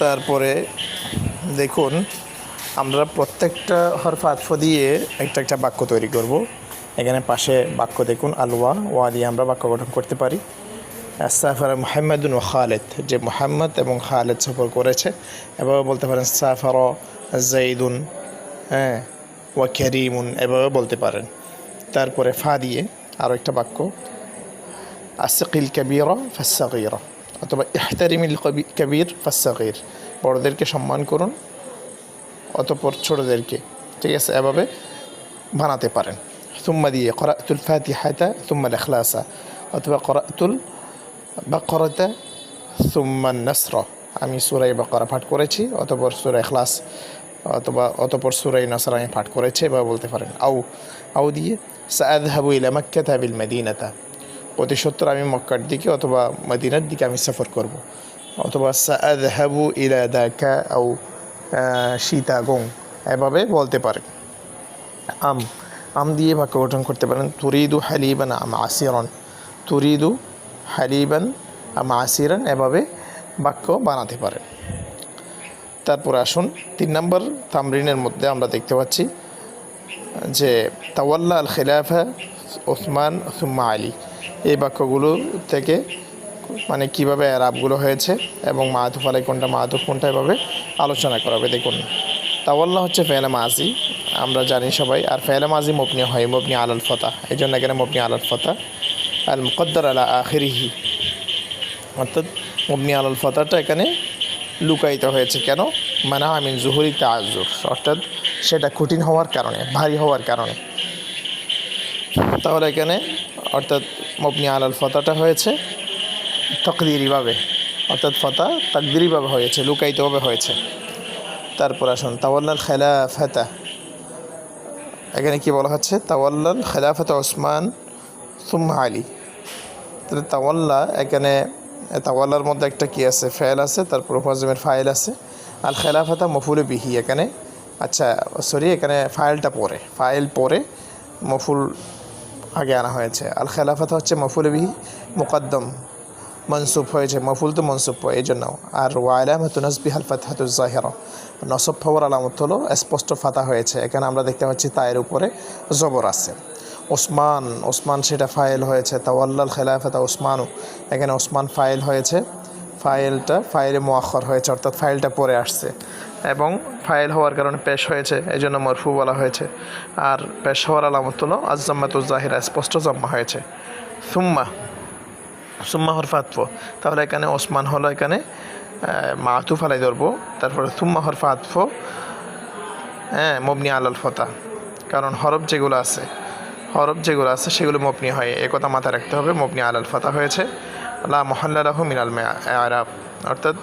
তারপরে দেখুন, আমরা প্রত্যেকটা হরফ আতফ দিয়ে একটা একটা বাক্য তৈরি করব। এখানে পাশে বাক্য দেখুন আলওয়া ওয়া দিয়ে আমরা বাক্য গঠন করতে পারি। সাফার মোহাম্মদুন ও খালেদ, যে মোহাম্মদ এবং খালেদ সফর করেছে। এভাবে বলতে পারেন, সাফার জাইদুন হ্যাঁ ওয়া ক্যারিমুন এভাবে বলতে পারেন। তারপরে ফা দিয়ে আরও একটা বাক্য আসকিল কবিরা ফাসাকিরা অথবা ইহতারিমিল কবি কবির ফাসাকির বড়দেরকে সম্মান করুন, অতপর ছোটদেরকে, ঠিক আছে, এভাবে বানাতে পারেন। সুম্মা দিয়ে করাতুল ফাতিহাতা, সুম্মা এখলাসা অথবা করাতুল বাকরতা সুম্মান নাসর আমি সুরাই বা করা পাঠ করেছি, অতপর সুরাই এখলাস অথবা অতপর সুরাই নাসর আমি পাঠ করেছি বা বলতে পারেন। আউ আউ দিয়ে সাদ হাবু ইলা মক্কা তাবিল মদিনাতা। অতি সত্তর আমি মক্কার দিকে অথবা মদিনার দিকে আমি সফর করব। অথবা সাদ হাবু ইলা দাকা আউ সীতাগং। এভাবে বলতে পারেন। আম আম দিয়ে বাক্য গঠন করতে পারেন। তুরিদু হালিবান আম আসিরন। তুরিদু হালিবান আম আসিরান এভাবে বাক্য বানাতে পারেন। তারপর আসুন, তিন নম্বর তামরিনের মধ্যে আমরা দেখতে পাচ্ছি যে, তাওয়াল্লা আল খেলাফা ওসমান সুম্মা আলী। এই বাক্যগুলো থেকে মানে কীভাবে অ্যারাবগুলো হয়েছে এবং মাহাতুফ আলাই কোনটা মাহাতুফ কোনটা এভাবে আলোচনা করা হবে। দেখুন তাওয়াল্লা হচ্ছে ফেলে মাজি, আমরা জানি সবাই, আর ফেলে মাজি মবনি হয়, মবনি আলাল ফতা এই জন্য এখানে মবনি আলাল ফতা। আল মুকদ্দর আলা আখিরিহি, অর্থাৎ মবনি আলাল ফতাটা এখানে লুকায়িত হয়েছে কেন? মানে আমিন জুহুরি তাজুর অর্থাৎ সেটা কঠিন হওয়ার কারণে, ভারী হওয়ার কারণে। তাহলে এখানে অর্থাৎ মবনি আলাল ফতাটা হয়েছে তকদিরিভাবে, অর্থাৎ ফতা তাকদিরিভাবে হয়েছে, লুকায়িতভাবে হয়েছে। তারপর আসুন, তাওয়াল্লাল খেলাফাতা। এখানে কি বলা হচ্ছে? তাওয়াল্লাল খেলাফাতা ওসমান সুম্মা আলী। তাহলে তাওয়াল্লা এখানে, তাওয়াল্লার মধ্যে একটা কি আছে? ফেল আছে, তারপর ফজমের ফাইল আছে। আল খেলাফাতা মফুলে বিহি এখানে। আচ্ছা সরি, এখানে ফাইলটা পরে ফাইল পরে মফুল আগে আনা হয়েছে। আল খেলাফাতা হচ্ছে মফুলে বিহি মুকদ্দম। মনসুব হয়েছে। মফুল তো মনসুব হয় এই জন্য আর ওয়াইলামত নসবি হাল ফাতহাতুল জাহেরা। নসব ফবর আলামত হলো, স্পষ্ট ফাতা হয়েছে। এখানে আমরা দেখতে পাচ্ছি তায়ের উপরে জবর আছে। ওসমান ওসমান সেটা ফাইল হয়েছে। তাওয়াল্লাল খেলাফাতা ওসমানু। এখানে ওসমান ফাইল হয়েছে। ফাইলটা ফাইলে মোয়াক্ষর হয়েছে, অর্থাৎ ফাইলটা পরে আসছে। এবং ফাইল হওয়ার কারণে পেশ হয়েছে এই জন্য মরফু বলা হয়েছে। আর পেশ হওয়ার আলামত হলো আজ্জাম্মাতুল জাহিরা স্পষ্ট জম্মা হয়েছে। সুম্মা সুম্মা হরফাতফ তাহলে এখানে ওসমান হলো এখানে মাতুফ ফালাই ধরবো। তারপরে সুম্মা হরফাতফ হ্যাঁ মবনি আলাল ফতা। কারণ হরফ যেগুলো আছে, হরফ যেগুলো আছে সেগুলো মবনি হয়। এ কথা মাথায় রাখতে হবে, মবনি আলাল ফতা হয়েছে। লা মহল্লাহ মিনাল আরাব অর্থাৎ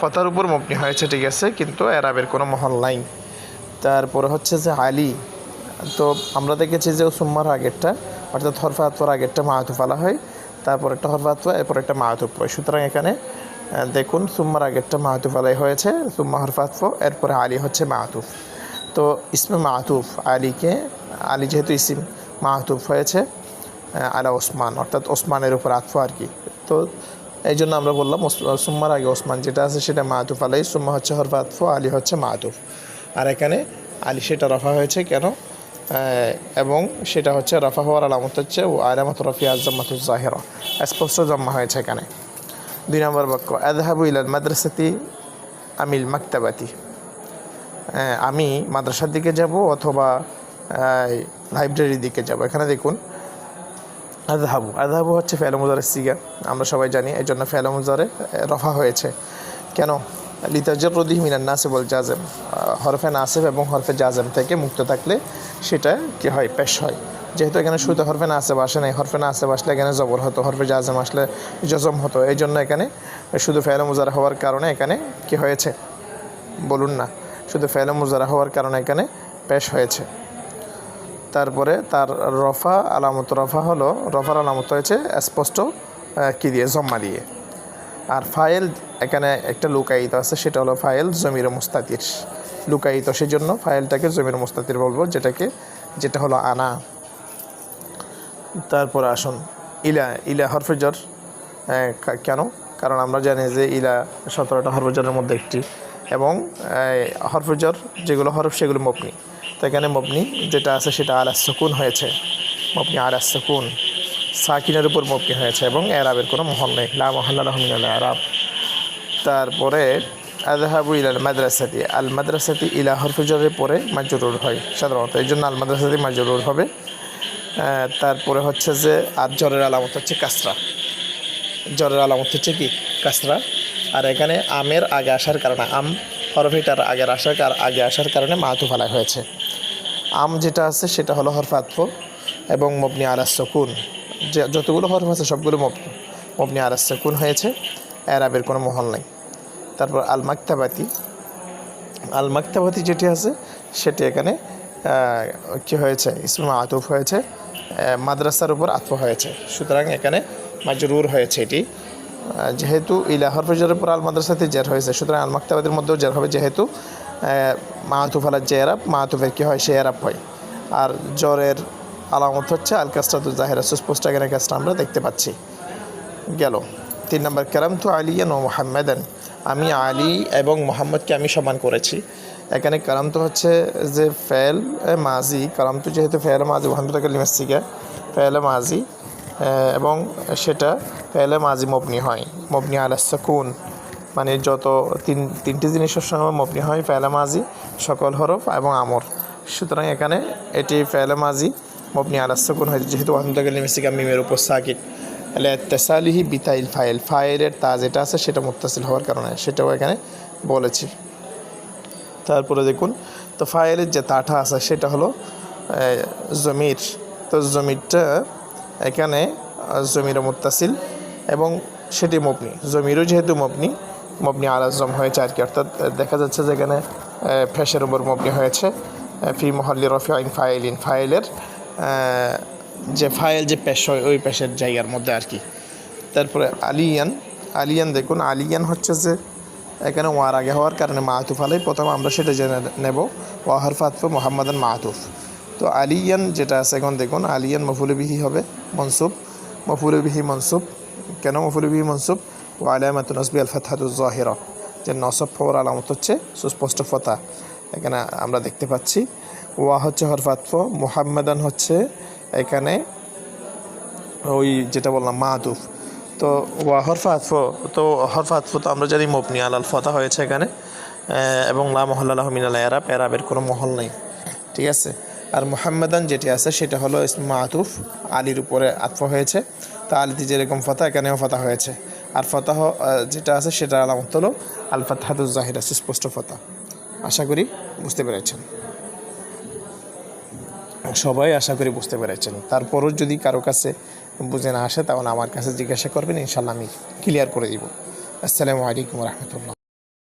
ফতার উপর মবনি হয়েছে, ঠিক আছে, কিন্তু এরাবের কোনো মহল নাই। তারপরে হচ্ছে যে আলী, তো আমরা দেখেছি যে সুম্মার আগেরটা, অর্থাৎ হরফাতফর আগেরটা মাহাতুফ আলা হয়, তারপর একটা হরফাত এরপর একটা মাহাতুফ হয় সুতরাং এখানে দেখুন সুম্মার আগেরটা মাহাতুফ আলাই হয়েছে সুম্মা হরফাতফ এরপরে আলী হচ্ছে মাহাতুফ। তো ইসমে মাহাতুফ, আলীকে, আলী যেহেতু ইসিম মাহাতুফ হয়েছে আলা ওসমান, অর্থাৎ ওসমানের উপর আতফ আর কি। তো এই জন্য আমরা বললাম সুম্মার আগে ওসমান যেটা আছে সেটা মাহাতুফ আলাই সুম্মা হচ্ছে হরফাতফ আলী হচ্ছে মাহাতুফ আর এখানে আলী সেটা রফা হয়েছে কেন? এবং সেটা হচ্ছে রফা হওয়ার আলামত হচ্ছে ও আলামত রফি আজমাতুল জাহেরা। স্পষ্ট জমা হয়েছে এখানে। দুই নম্বর বাক্য আদহাবু ইলাল মাদ্রাসাতি আমিল মাকতাবাতি। আমি মাদ্রাসার দিকে যাব অথবা লাইব্রেরির দিকে যাব। এখানে দেখুন আদহাবু আদহাবু হচ্ছে ফেলমুজারের সিগা। আমরা সবাই জানি এই জন্য ফেলমুজারে রফা হয়েছে। কেন? লিতাজর রদি মিনান নাসেবল জাজেম হরফে নাসেব এবং হরফে জাজেম থেকে মুক্ত থাকলে সেটা কি হয়? পেশ হয়। যেহেতু এখানে শুধু হরফে নাসেব আসে নাই, হরফে নাসেব আসলে এখানে জবর হতো, হরফে জাজেম আসলে জজম হতো। এই জন্য এখানে শুধু ফেলে মুজারা হওয়ার কারণে এখানে কি হয়েছে? বলুন না। শুধু ফেলে মুজারা হওয়ার কারণে এখানে পেশ হয়েছে। তারপরে তার রফা, আলামত রফা হলো, রফার আলামত হয়েছে স্পষ্ট কি দিয়ে? জম্মা দিয়ে। আর ফাইল এখানে একটা লুকায়িত আছে, সেটা হলো ফাইল জমির মুস্তাতির। লুকায়িত সেজন্য ফাইলটাকে জমির মুস্তাতির বলব, যেটাকে, যেটা হলো আনা। তারপর আসুন, ইলা ইলা হরফেজর কেন? কারণ আমরা জানি যে ইলা সতেরোটা হরফজরের মধ্যে একটি। এবং হরফজর যেগুলো হরফ, সেগুলো মপনি তো এখানে মবনি যেটা আছে সেটা আলা সুকুন হয়েছে। মপনি আলা সুকুন। সাকিনের উপর মপনি হয়েছে এবং এরাবের কোনো মহল নেই। লা মহল্লা রহমিন আরাব তারপরে আজহাবু ইলাল মাদ্রাসাতি। আল মাদ্রাসাতি ইলা হরফজরের পরে মাজরুর হয় সাধারণত। এই জন্য আল মাদ্রাসাতি মাজরুর হবে। তারপরে হচ্ছে যে, আর জ্বরের আলামত হচ্ছে কাসরা। জ্বরের আলামত হচ্ছে কি? কাসরা। আর এখানে আমের আগে আসার কারণে, আম হরফিটার আগে আসার আগে আসার কারণে মাহাতু ফালা হয়েছে। আম যেটা আছে সেটা হলো হরফাতফ এবং মবনি আলাস সকুন। যে যতগুলো হরফ আছে সবগুলো মবনি মবনি আলাস সকুন হয়েছে, এরাবের কোনো মহল নাই। তারপর আল মাকতাবাতি আল মাকতাবাতি যেটি আছে সেটি এখানে কি হয়েছে? ইসমা আতুফ হয়েছে মাদ্রাসার উপর আতফ হয়েছে। সুতরাং এখানে মাজরুর হয়েছে এটি। যেহেতু ইলা হরফজরের উপর আল মাদ্রাসাতে জের হয়েছে, সুতরাং আল মাকতাবাদের মধ্যেও জের হবে যেহেতু মাহাতুফ আলার যে এরাব মাহাতুফের কী হয় সে এরাব হয়। আর জ্বরের আলামত হচ্ছে আল কাজটা তো জাহেরা সুস্পষ্ট এখানে কাজটা আমরা দেখতে পাচ্ছি। গেল। তিন নম্বর কেরাম তো আলিয়ান ও মোহাম্মেদান। আমি আলী এবং মোহাম্মদকে আমি সমান করেছি। এখানে কারাম তো হচ্ছে যে ফেল মাজি কারাম তো যেহেতু ফেল মাজি মোহাম্মদ লিমাসিকা ফেল মাজি এবং সেটা ফেলে মাজি মবনি হয়, মবনি আলাসকুন মানে যত তিন তিনটি জিনিসের সঙ্গে মবনি হয় ফেলে মাজি সকল হরফ এবং আমর। সুতরাং এখানে এটি ফেলে মাজি মবনি আলাসকুন হয় যেহেতু মোহাম্মদ লিমাসিকা মিমের উপর সাকিট তেসালিহি বিতাইল ফাইল ফাইলের তা যেটা আছে সেটা মুত্তাসিল হওয়ার কারণে সেটাও এখানে বলেছি। তারপরে দেখুন তো ফাইলের যে তাটা আছে সেটা হলো জমির। তো জমিরটা এখানে আহ, জমির মুত্তাসিল এবং সেটি মপনি জমিরও যেহেতু মবনি মবনি আলাজম হয়েছে আর কি অর্থাৎ দেখা যাচ্ছে যে এখানে আহ, উপর মবনি হয়েছে। ফি মহল্লি রফি আইন ফাইল ইন ফাইলের যে ফাইল যে পেশ হয় ওই পেশের জায়গার মধ্যে আর কি তারপরে আলিয়ান আলিয়ান দেখুন আলিয়ান হচ্ছে যে এখানে ওয়ার আগে হওয়ার কারণে মাহাতুফ আলাই। প্রথম আমরা সেটা জেনে নেব ওয়াহার ফাতফ মোহাম্মদান মাহাতুফ তো আলিয়ান যেটা আছে এখন দেখুন আলিয়ান মফুলবিহি হবে মনসুব। মফুল বিহি মনসুব। কেন মফুল বিহি মনসুব? ও নসবি আল ফাতহাতুজ জাহিরা যে নসব ফোর আলামত হচ্ছে সুস্পষ্ট ফতা এখানে আমরা দেখতে পাচ্ছি, ওয়া হচ্ছে হরফাতফ মোহাম্মদান হচ্ছে এখানে ওই যেটা বললাম মাহাতুফ তো ওয়া হরফা আতফ তো হরফা তো আমরা জানি মবনি, আলাল ফতা হয়েছে এখানে এবং লা মহল্লাহ মিনাল এরাব এরাবের কোনো মহল নেই। ঠিক আছে? আর মোহাম্মদান যেটি আছে সেটা হলো ইসমা আলীর উপরে আতফ হয়েছে। তা আলিতে যেরকম ফতা এখানেও ফতা হয়েছে। আর ফতাহ যেটা আছে সেটা আলামত হলো আল জাহির আছে স্পষ্ট ফতা আশা করি বুঝতে পেরেছেন। সবাই আশা করি বুঝতে পেরেছেন। তারপরও যদি কারও কাছে বুঝে না আসে, তাহলে আমার কাছে জিজ্ঞাসা করবেন ইনশাল্লাহ আমি ক্লিয়ার করে দিব। আসসালামু আলাইকুম রহমতুল্লাহ।